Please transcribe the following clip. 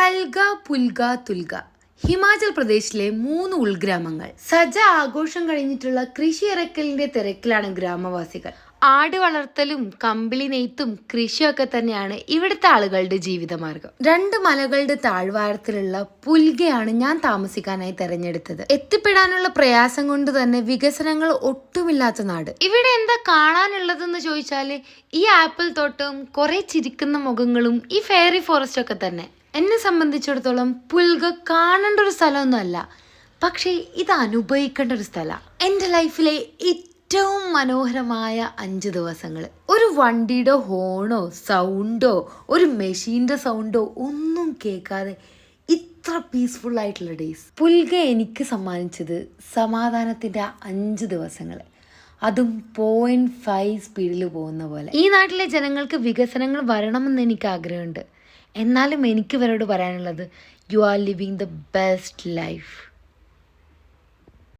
കൽഗ പുൽഗ തുൽഗ. ഹിമാചൽ പ്രദേശിലെ മൂന്ന് ഉൾഗ്രാമങ്ങൾ. സജ ആഘോഷം കഴിഞ്ഞിട്ടുള്ള കൃഷി ഇറക്കലിന്റെ തിരക്കിലാണ് ഗ്രാമവാസികൾ. ആട് വളർത്തലും കമ്പിളി നെയ്ത്തും കൃഷിയൊക്കെ തന്നെയാണ് ഇവിടുത്തെ ആളുകളുടെ ജീവിതമാർഗം. രണ്ട് മലകളുടെ താഴ്വാരത്തിലുള്ള പുൽഗയാണ് ഞാൻ താമസിക്കാനായി തെരഞ്ഞെടുത്തത്. എത്തിപ്പെടാനുള്ള പ്രയാസം കൊണ്ട് തന്നെ വികസനങ്ങൾ ഒട്ടുമില്ലാത്ത നാട്. ഇവിടെ എന്താ കാണാനുള്ളതെന്ന് ചോദിച്ചാൽ ഈ ആപ്പിൾ തോട്ടവും കുറെ ചിരിക്കുന്ന മുഖങ്ങളും ഈ ഫെയറി ഫോറസ്റ്റ് ഒക്കെ തന്നെ. എന്നെ സംബന്ധിച്ചിടത്തോളം പുൽക കാണേണ്ട ഒരു സ്ഥലമൊന്നുമല്ല. പക്ഷേ ഇത് അനുഭവിക്കേണ്ട ഒരു സ്ഥലമാണ് എന്റെ ലൈഫിലെ ഏറ്റവും മനോഹരമായ അഞ്ച് ദിവസങ്ങൾ ഒരു വണ്ടിയുടെ ഹോണോ സൗണ്ടോ ഒരു മെഷീന്റെ സൗണ്ടോ ഒന്നും കേൾക്കാതെ ഇത്ര പീസ്ഫുൾ ആയിട്ടുള്ള ഡേയ്സ് പുൽക എനിക്ക് സമ്മാനിച്ചത് സമാധാനത്തിന്റെ അഞ്ച് ദിവസങ്ങൾ അതും പോയിന്റ് ഫൈവ് സ്പീഡിൽ പോകുന്ന പോലെ. ഈ നാട്ടിലെ ജനങ്ങൾക്ക് വികസനങ്ങൾ വരണമെന്ന് എനിക്ക് ആഗ്രഹമുണ്ട്. എന്നാലും എനിക്ക് ഇവരോട് പറയാനുള്ളത് you are living the best life